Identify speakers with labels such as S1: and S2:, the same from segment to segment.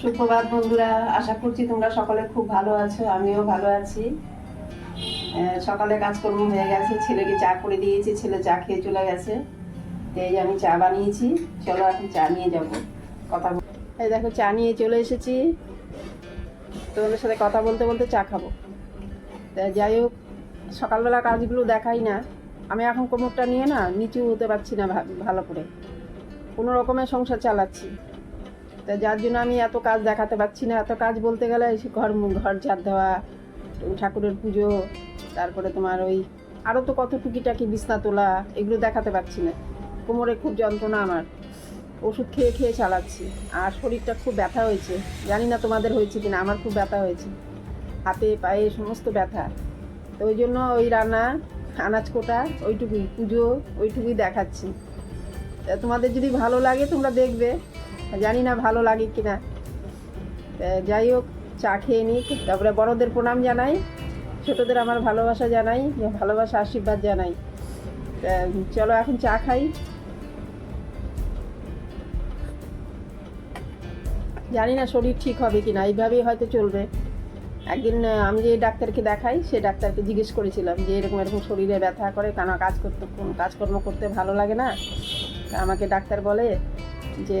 S1: সুপ্রভাত বন্ধুরা, আশা করছি তোমরা সকলে খুব ভালো আছো, আমিও ভালো আছি। সকালে কাজকর্ম হয়ে গেছে, ছেলেকে চা করে দিয়েছি, ছেলে চা খেয়ে চলে গেছে। এই যে আমি চা বানিয়েছি, চলো এখন চা নিয়ে যাব। কথা এই দেখো, চা নিয়ে চলে এসেছি। তোমাদের সাথে কথা বলতে বলতে চা খাব। যাই হোক, সকালবেলা কাজগুলো দেখাই না। আমি এখন কোমরটা নিয়ে না, নিচু হতে পারছি না ভালো করে। কোনো রকমের সংসার চালাচ্ছি। তা যার জন্য আমি এত কাজ দেখাতে পারছি না। এত কাজ বলতে গেলে ঘর ঘর ঝাড় দেওয়া, ঠাকুরের পুজো, তারপরে তোমার ওই আরও তো কত টুকিটাকি বিছনা তোলা, এগুলো দেখাতে পারছি না। কোমরে খুব যন্ত্রণা আমার। ওষুধ খেয়ে খেয়ে চালাচ্ছি। আর শরীরটা খুব ব্যথা হয়েছে। জানি না তোমাদের হয়েছে কিনা, আমার খুব ব্যথা হয়েছে। হাতে, পায়ে সমস্ত ব্যথা। তো ওই জন্য ওই রান্না, আনাজ কোটা, ওইটুকুই, পুজো, ওইটুকুই দেখাচ্ছি। তোমাদের যদি ভালো লাগে তোমরা দেখবে। জানি না ভালো লাগে কি না যাই হোক, চা খেয়ে নিই তারপরে বড়দের প্রণাম জানাই। ছোটদের আমার ভালোবাসা জানাই, ভালোবাসা আশীর্বাদ জানাই। চলো এখন চা খাই। জানি না শরীর ঠিক হবে কি না এইভাবেই হয়তো চলবে। একদিন আমি যে ডাক্তারকে দেখাই, সে ডাক্তারকে জিজ্ঞেস করেছিলাম যে এরকম এরকম শরীরে ব্যথা করে, কেন কাজ করতে, কাজকর্ম করতে ভালো লাগে না? আমাকে ডাক্তার বলে যে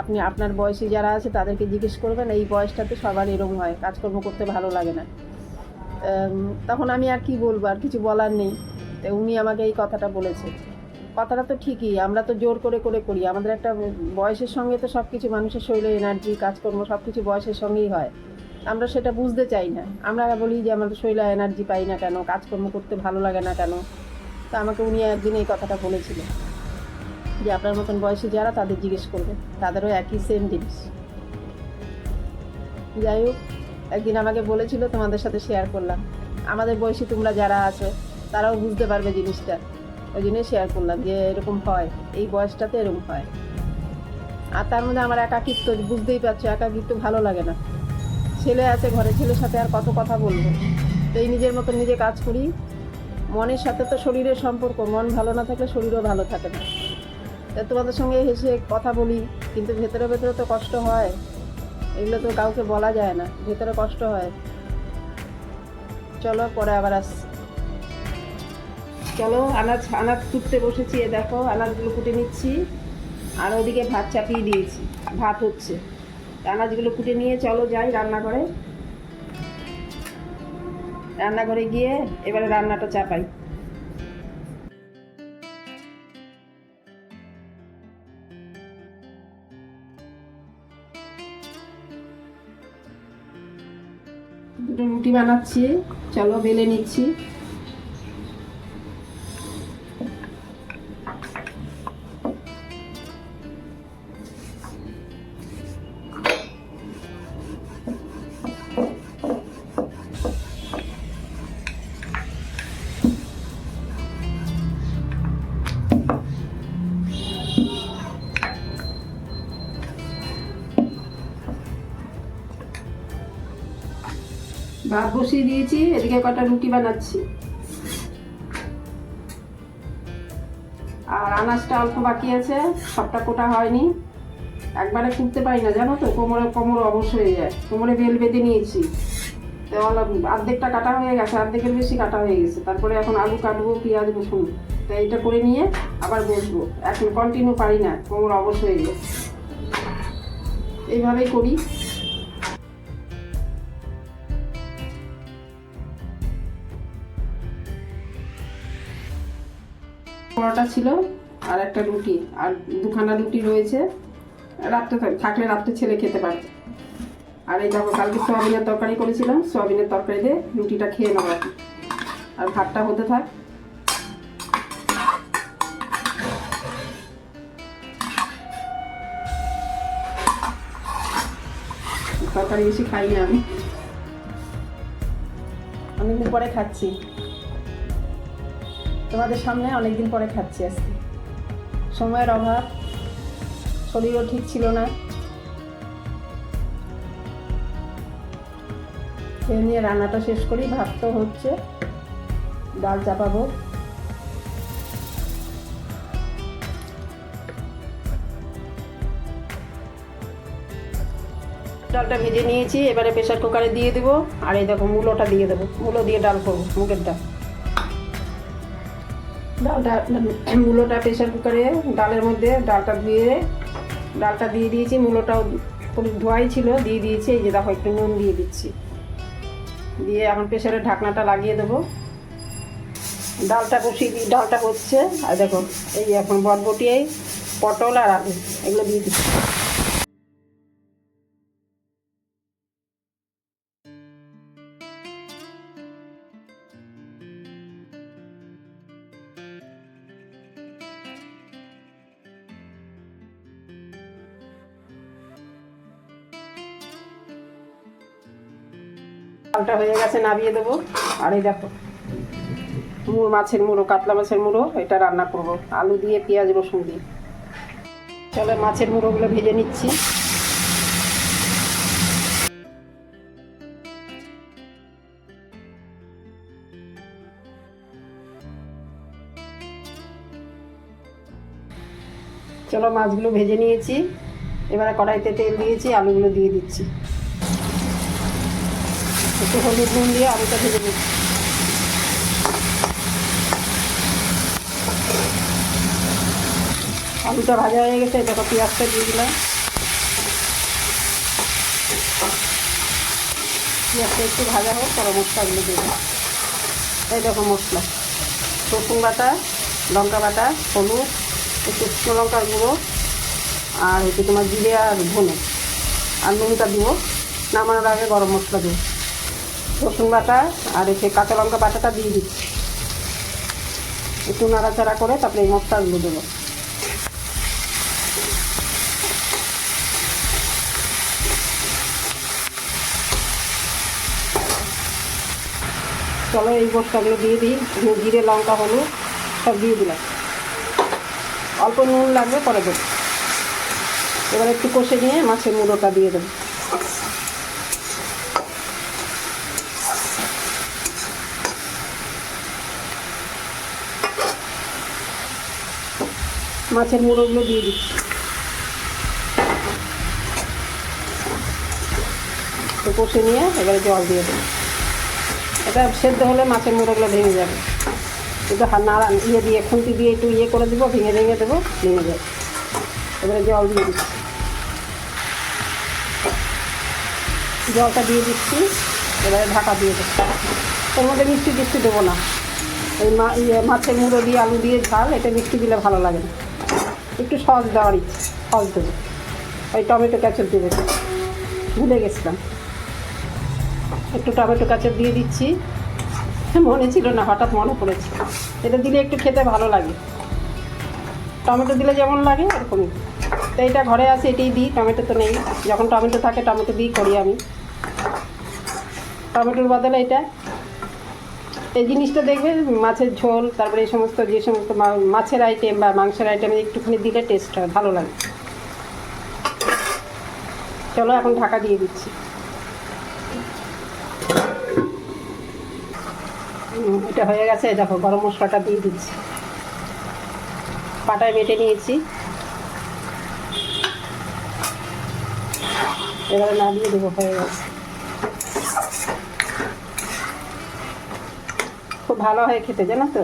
S1: আপনি আপনার বয়সী যারা আছে তাদেরকে জিজ্ঞেস করবেন, এই বয়সটাতে সবার এরকম হয়, কাজকর্ম করতে ভালো লাগে না। তখন আমি আর কি বলব, আর কিছু বলার নেই। তো উনি আমাকে এই কথাটা বলেছে। কথাটা তো ঠিকই, আমরা তো জোর করে করে করি। আমাদের একটা বয়সের সঙ্গে তো সব কিছু মানুষের শরীরে এনার্জি কাজকর্ম সব কিছু বয়সের সঙ্গেই হয়। আমরা সেটা বুঝতে চাই না। আমরা বলি যে আমাদের শরীরে এনার্জি পাই না কেন, কাজকর্ম করতে ভালো লাগে না কেন? তো আমাকে উনি একদিন এই কথাটা বলেছিলেন। যে আপনার মতন বয়সী যারা, তাদের জিজ্ঞেস করবে। তাদেরও একই সেম জিনিস। যাই হোক, একদিন আমাকে বলেছিল, তোমাদের সাথে শেয়ার করলাম। আমাদের বয়সী তোমরা যারা আছো, তারাও বুঝতে পারবে জিনিসটা। ওই জন্যই শেয়ার করলাম যে, এরকম হয়। এই বয়সটাতে এরকম হয়। আর তার মধ্যে আমার একাকিত্ব, বুঝতেই পারছ, একাকিত্ব ভালো লাগে না। ছেলে আছে ঘরে, ছেলের সাথে আর কত কথা বলব? তো এই নিজের মতো নিজে কাজ করি। মনের সাথে তো শরীরের সম্পর্ক, মন ভালো না থাকলে শরীরও ভালো থাকে না। তোমাদের সঙ্গে হেসে কথা বলি, কিন্তু ভেতরে ভেতরে তো কষ্ট হয়। এগুলো তো কাউকে বলা যায় না, ভেতরে কষ্ট হয়। চলো পরে আবার আসছি চলো, আনাজ আনাজ কুটতে বসেছি, এ দেখো, আনাজগুলো কুটে নিচ্ছি। আর ওদিকে ভাত চাপিয়ে দিয়েছি, ভাত হচ্ছে। আনাজগুলো কুটে নিয়ে চলো যাই রান্নাঘরে। রান্নাঘরে গিয়ে এবারে রান্নাটা চাপাই। দুটো রুটি বানাচ্ছি। চলো বেলে নিচ্ছি। ভাত বসিয়ে দিয়েছি, এদিকে কটা রুটি বানাচ্ছি। আর আনাজটা অল্প বাকি আছে, সবটা কোটা হয়নি। একবারে কুটতে পারি না, জানো তো, কোমরে কোমর অবশ্য হয়ে যায়। কোমরে বেল বেঁধে নিয়েছি। তো অর্ধেকটা কাটা হয়ে গেছে, অর্ধেকের বেশি কাটা হয়ে গেছে। তারপরে এখন আলু কাটবো, পেঁয়াজ রসুন। তো এইটা করে নিয়ে আবার বসবো। এখন কন্টিনিউ পারি না, কোমর অবশ্য হয়ে যায় এইভাবেই করি। পরোটা ছিল আর একটা রুটি, আর দুখানা রুটি রয়েছে। রাত্রে থাকলে রাত্রে ছেলে খেতে পারে আর এই দেখো, কালকে সোয়াবিনের তরকারি করেছিলাম, সোয়াবিনের তরকারি দিয়ে রুটিটা খেয়ে নেব। আর ভাতটা হতে থাক। তরকারি বেশি খাই না আমি অনেকদিন পরে খাচ্ছি। তোমাদের সামনে অনেকদিন পরে খাচ্ছি আজকে। সময়ের অভাব, শরীরও ঠিক ছিল না। খেয়ে নিয়ে রান্নাটা শেষ করি, ভাত তো হচ্ছে, ডাল চাপাবো। ডালটা ভেজে নিয়েছি, এবারে প্রেশার কুকারে দিয়ে দেবো, আর এই দেখো মূলোটা দিয়ে দেবো, মূলো দিয়ে ডাল করব, মুগের ডাল। ডালটা মূলোটা প্রেশার কুকারে ডালের মধ্যে ডালটা ধুয়ে, ডালটা দিয়ে দিয়েছি, মূলোটাও ধোয়াই ছিল, দিয়ে দিয়েছি, এই যে দেখো একটু নুন দিয়ে দিচ্ছি। দিয়ে এখন প্রেশারের ঢাকনাটা লাগিয়ে দেবো। ডালটা বসিয়ে দিই, ডালটা হচ্ছে, আর দেখো, এই এখন বটবটি পটল আর আলু, এগুলো দিয়ে দিচ্ছি। ডালটা হয়ে গেছে নামিয়ে দেবো। আর এই দেখো মুড়ো মাছের মুড়ো, কাতলা মাছের মুড়ো, এটা রান্না করব। আলু দিয়ে, পেঁয়াজ, রসুন দিয়ে। চলো মাছের মুড়োগুলো ভেজে নিচ্ছি। চলো মাছগুলো ভেজে নিয়েছি। এবারে কড়াইতে তেল দিয়েছি, আলুগুলো দিয়ে দিচ্ছি। একটু হলুদ নুন দিয়ে আলুটা ভেজে নিচ্ছি। আলুটা ভাজা হয়ে গেছে দেখো পেঁয়াজটা দিয়ে দিলাম। পেঁয়াজটা একটু ভাজা হোক, পরে মশলাগুলো দিয়ে দিলাম। এই দেখো মশলা। রসুন বাটা, লঙ্কা বাটা, হলুদ, একটু শুকনো লঙ্কার গুঁড়ো, আর হচ্ছে তোমার জিরে আর ধনে। আর নুনটা দিব। নামানোর আগে গরম মশলা দেবো রসুন বাটা আর এসে কাঁচা লঙ্কা বাটাটা দিয়ে দিচ্ছি। একটু নাড়াচাড়া করে তারপরে এই মশলাগুলো দেবো। চলো এই মশলাগুলো দিয়ে দিই। জিরে, লঙ্কা, হলুদ সব দিয়ে দিলাম। অল্প নুন লাগবে পরে দেবো। এবার একটু কষে নিয়ে মাছের মুড়োটা দিয়ে দেবো। মাছের মুড়োগুলো দিয়ে দিচ্ছি। কষে নিয়ে এবারে জল দিয়ে দেবো। এটা সেদ্ধ হলে মাছের মুড়োগুলো ভেঙে যাবে। হা- নাড়া ইয়ে দিয়ে, খুন্তি দিয়ে একটু ইয়ে করে দেবো, ভেঙে ভেঙে দেবো, ভেঙে যাবে। এবারে জল দিয়ে দিচ্ছি। জলটা দিয়ে দিচ্ছি, এবারে ঢাকা দিয়ে দেবো। ওর মধ্যে মিষ্টি টিষ্টি দেবো না। এই ইয়ে মাছের মুড়ো দিয়ে, আলু দিয়ে ঝাল, এটা মিষ্টি দিলে ভালো লাগে না। একটু সস দেওয়ার ইচ্ছে, সস দেবো। ওই টমেটো ক্যাচপ দেবে ভুলে গেছিলাম। একটু টমেটো কাঁচা দিয়ে দিচ্ছি। মনে ছিল না, হঠাৎ মনে পড়েছে। এটা দিলে একটু খেতে ভালো লাগে। টমেটো দিলে যেমন লাগে, এরকমই। তো এটা ঘরে আছে, এটাই দিই, টমেটো তো নেই। যখন টমেটো থাকে, টমেটো দিই করি আমি। টমেটোর বদলে এটা এই জিনিসটা দেখবে মাছের ঝোল, তারপরে এই সমস্ত যে সমস্ত মাছের আইটেম বা মাংসের আইটেমে একটুখানি দিলে টেস্ট হয়, ভালো লাগে। চলো এখন ঢাকা দিয়ে দিচ্ছি। এটা হয়ে গেছে দেখো, গরম মশলাটা দিয়ে দিচ্ছি। পাটায় বেটে নিয়েছি। এবারে না দিয়ে দেবো, হয়ে গেছে। ভালো হয় খেতে, জানো তো?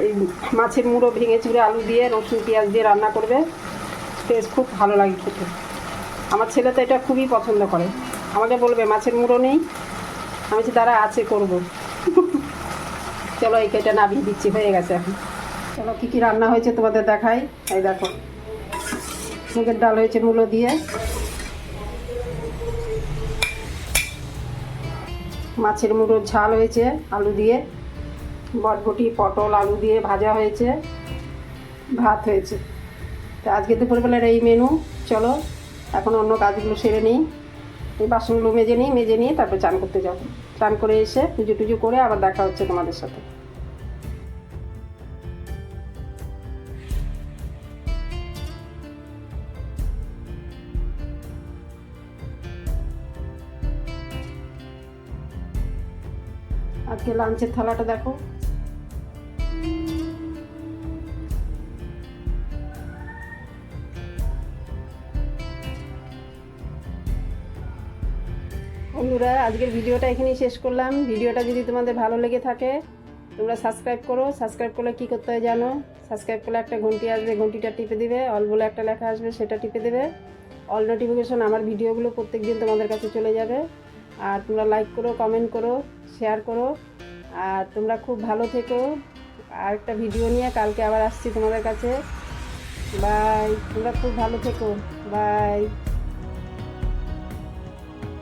S1: এই মাছের মুড়ো ভেঙে চুড়ে আলু দিয়ে, রসুন, পেঁয়াজ দিয়ে রান্না করবে। টেস্ট খুব ভালো লাগে খেতে। আমার ছেলে তো এটা খুবই পছন্দ করে। আমাকে বলবে, মাছের মুড়ো নেই, আমি বলছি তারা আছে, করব। চলো, এই কেটে নামিয়ে দিচ্ছি, হয়ে গেছে এখন। চলো, কী কী রান্না হয়েছে তোমাদের দেখাই। এই দেখো, মুগের ডাল হয়েছে মূলো দিয়ে। মাছের মুড়োর ঝাল হয়েছে, আলু দিয়ে। বটবটি, পটল, আলু দিয়ে ভাজা হয়েছে, ভাত হয়েছে। তো আজকে দুপুরবেলার এই মেনু চলো, এখন অন্য কাজগুলো সেরে নিই। এই বাসনগুলো মেজে নিই, মেজে নিয়ে তারপর চান করতে যাব। চান করে এসে পুজো টুজো করে আবার দেখা হচ্ছে তোমাদের সাথে। আজকে লাঞ্চের থালাটা দেখো। বন্ধুরা, আজকের ভিডিওটা এখানেই শেষ করলাম। ভিডিওটা যদি তোমাদের ভালো লেগে থাকে, তোমরা সাবস্ক্রাইব করো। সাবস্ক্রাইব করলে কী করতে হয় জানো? সাবস্ক্রাইব করলে একটা ঘন্টি আসবে, ঘন্টিটা টিপে দিবে। অল বলে একটা লেখা আসবে, সেটা টিপে দেবে। অল নোটিফিকেশন আমার ভিডিওগুলো প্রত্যেক দিন তোমাদের কাছে চলে যাবে। আর তোমরা লাইক করো কমেন্ট করো শেয়ার করো। আর তোমরা খুব ভালো থেকো। আর একটা ভিডিও নিয়ে কালকে আবার আসছি তোমাদের কাছে। বাই তোমরা খুব ভালো থেকো। বাই